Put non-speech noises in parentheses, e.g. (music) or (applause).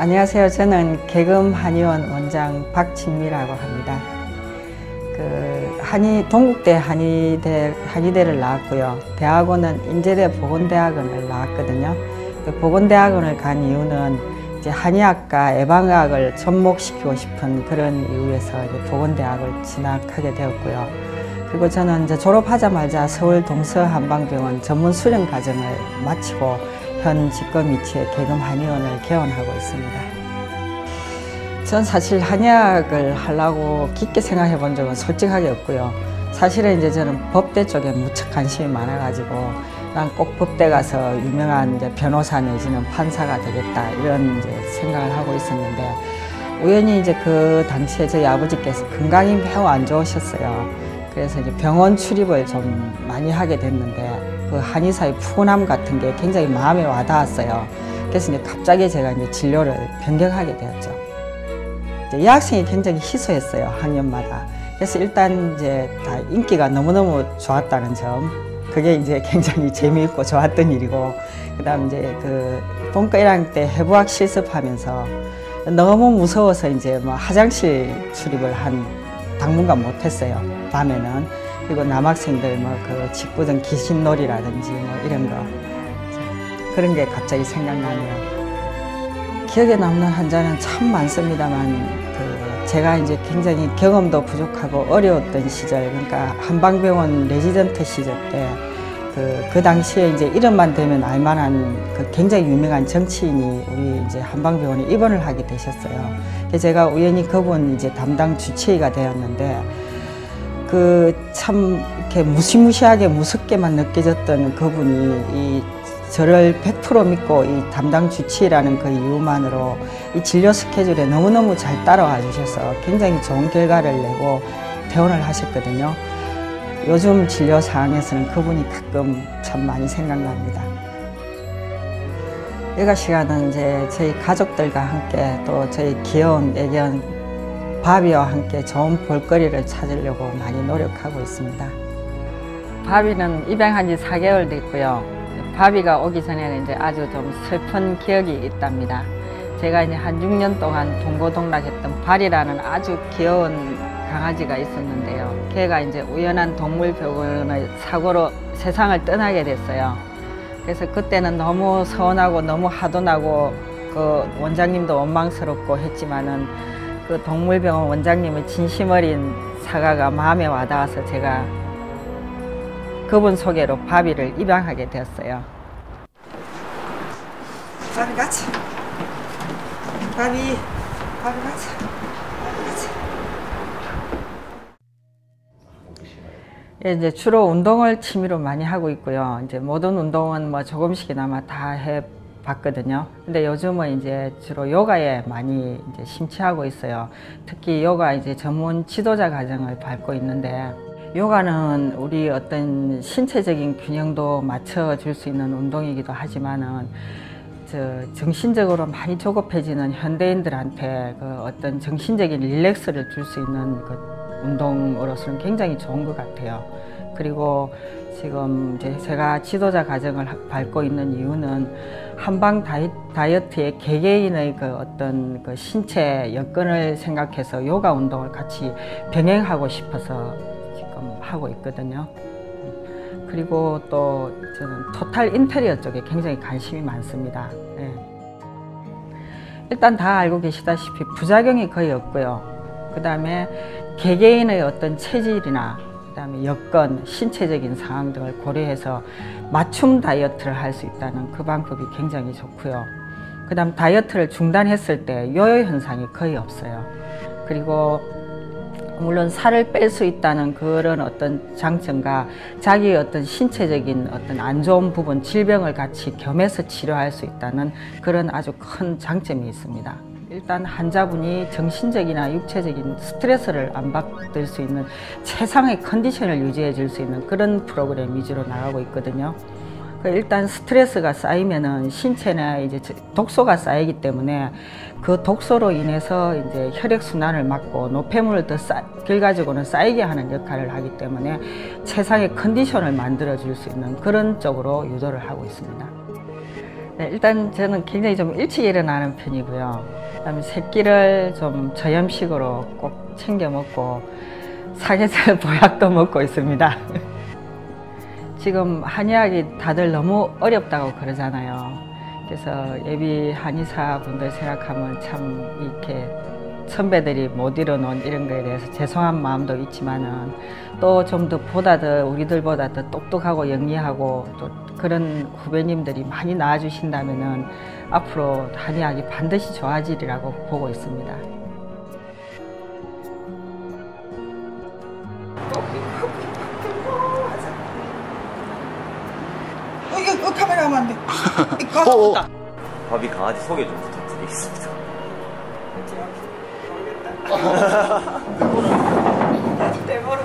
안녕하세요. 저는 개금 한의원 원장 박진미라고 합니다. 그 한의 동국대 한의대 한의대를 나왔고요. 대학원은 인제대 보건대학원을 나왔거든요. 그 보건대학원을 간 이유는 이제 한의학과 예방의학을 접목시키고 싶은 그런 이유에서 보건대학을 진학하게 되었고요. 그리고 저는 이제 졸업하자마자 서울 동서한방병원 전문 수련 과정을 마치고 현 위치에 개금 한의원을 개원하고 있습니다. 전 사실 한의학을 하려고 깊게 생각해 본 적은 솔직하게 없고요. 사실은 이제 저는 법대 쪽에 무척 관심이 많아가지고 난 꼭 법대 가서 유명한 이제 변호사 내지는 판사가 되겠다 이런 이제 생각을 하고 있었는데 우연히 이제 그 당시에 저희 아버지께서 건강이 매우 안 좋으셨어요. 그래서 이제 병원 출입을 좀 많이 하게 됐는데 그 한의사의 푸근함 같은 게 굉장히 마음에 와닿았어요. 그래서 이제 갑자기 제가 이제 진료를 변경하게 되었죠. 이제 여학생이 굉장히 희소했어요. 학년마다. 그래서 일단 이제 다 인기가 너무너무 좋았다는 점. 그게 이제 (laughs) 굉장히 재미있고 좋았던 일이고, 그 다음 이제 그 본과 1학년 때 해부학 실습하면서 너무 무서워서 이제 뭐 화장실 출입을 한 당분간 못했어요. 밤에는. 그리고 남학생들 뭐 그 직구등 귀신놀이라든지 뭐 이런 거. 그런 게 갑자기 생각나네요. 기억에 남는 환자는 참 많습니다만 그 제가 이제 굉장히 경험도 부족하고 어려웠던 시절 그러니까 한방병원 레지던트 시절 때 그, 그 당시에 이제 이름만 되면 알만한 그 굉장히 유명한 정치인이 우리 이제 한방병원에 입원을 하게 되셨어요. 제가 우연히 그분 이제 담당 주치의가 되었는데 그 참 이렇게 무시무시하게 무섭게만 느껴졌던 그분이 이 저를 100% 믿고 이 담당 주치의라는 그 이유만으로 이 진료 스케줄에 너무너무 잘 따라와 주셔서 굉장히 좋은 결과를 내고 퇴원을 하셨거든요. 요즘 진료 상황에서는 그분이 가끔 참 많이 생각납니다. 여가 시간은 이제 저희 가족들과 함께 또 저희 귀여운 애견 바비와 함께 좋은 볼거리를 찾으려고 많이 노력하고 있습니다. 바비는 입양한 지 4개월 됐고요. 바비가 오기 전에는 이제 아주 좀 슬픈 기억이 있답니다. 제가 이제 한 6년 동안 동고동락했던 발이라는 아주 귀여운 강아지가 있었는데요. 걔가 이제 우연한 동물병원의 사고로 세상을 떠나게 됐어요. 그래서 그때는 너무 서운하고 너무 하도 나고 그 원장님도 원망스럽고 했지만은 그 동물병원 원장님의 진심 어린 사과가 마음에 와닿아서 제가 그분 소개로 바비를 입양하게 되었어요. 바비 같이. 바비. 바비 같이. 예, 이제 주로 운동을 취미로 많이 하고 있고요. 이제 모든 운동은 뭐 조금씩이나마 다 해 봤거든요. 근데 요즘은 이제 주로 요가에 많이 이제 심취하고 있어요. 특히 요가 이제 전문 지도자 과정을 밟고 있는데 요가는 우리 어떤 신체적인 균형도 맞춰줄 수 있는 운동이기도 하지만은 저 정신적으로 많이 조급해지는 현대인들한테 그 어떤 정신적인 릴렉스를 줄 수 있는 그 운동으로서는 굉장히 좋은 것 같아요. 그리고 지금 제가 지도자 과정을 밟고 있는 이유는 한방 다이, 다이어트의 개개인의 그 어떤 그 신체 여건을 생각해서 요가 운동을 같이 병행하고 싶어서 지금 하고 있거든요. 그리고 또 저는 토탈 인테리어 쪽에 굉장히 관심이 많습니다. 네. 일단 다 알고 계시다시피 부작용이 거의 없고요. 그 다음에 개개인의 어떤 체질이나 그다음에 여건, 신체적인 상황 등을 고려해서 맞춤 다이어트를 할 수 있다는 그 방법이 굉장히 좋고요. 그다음 다이어트를 중단했을 때 요요 현상이 거의 없어요. 그리고 물론 살을 뺄 수 있다는 그런 어떤 장점과 자기의 어떤 신체적인 어떤 안 좋은 부분, 질병을 같이 겸해서 치료할 수 있다는 그런 아주 큰 장점이 있습니다. 일단 환자분이 정신적이나 육체적인 스트레스를 안 받을 수 있는 최상의 컨디션을 유지해 줄 수 있는 그런 프로그램 위주로 나가고 있거든요. 그 일단 스트레스가 쌓이면은 신체나 이제 독소가 쌓이기 때문에 그 독소로 인해서 이제 혈액 순환을 막고 노폐물을 더 쌓, 결과적으로는 쌓이게 하는 역할을 하기 때문에 최상의 컨디션을 만들어 줄 수 있는 그런 쪽으로 유도를 하고 있습니다. 네, 일단 저는 굉장히 좀 일찍 일어나는 편이고요. 그다음에 새끼를 좀 저염식으로 꼭 챙겨 먹고 사계절 (laughs) 보약도 먹고 있습니다. (laughs) 지금 한의학이 다들 너무 어렵다고 그러잖아요. 그래서 예비 한의사 분들 생각하면 참 이렇게 선배들이 못 이뤄놓은 이런 거에 대해서 죄송한 마음도 있지만은 또 좀 더 보다 더 우리들보다 더 똑똑하고 영리하고 또 그런 후배님들이 많이 나와주신다면은 앞으로 한의학이 반드시 좋아지리라고 보고 있습니다. 어, 이거, 이거 카메라 하면 안 돼. (laughs) 이거 어, 어. 가서 바비 강아지 소개 좀 부탁드리겠습니다. (laughs) 대보로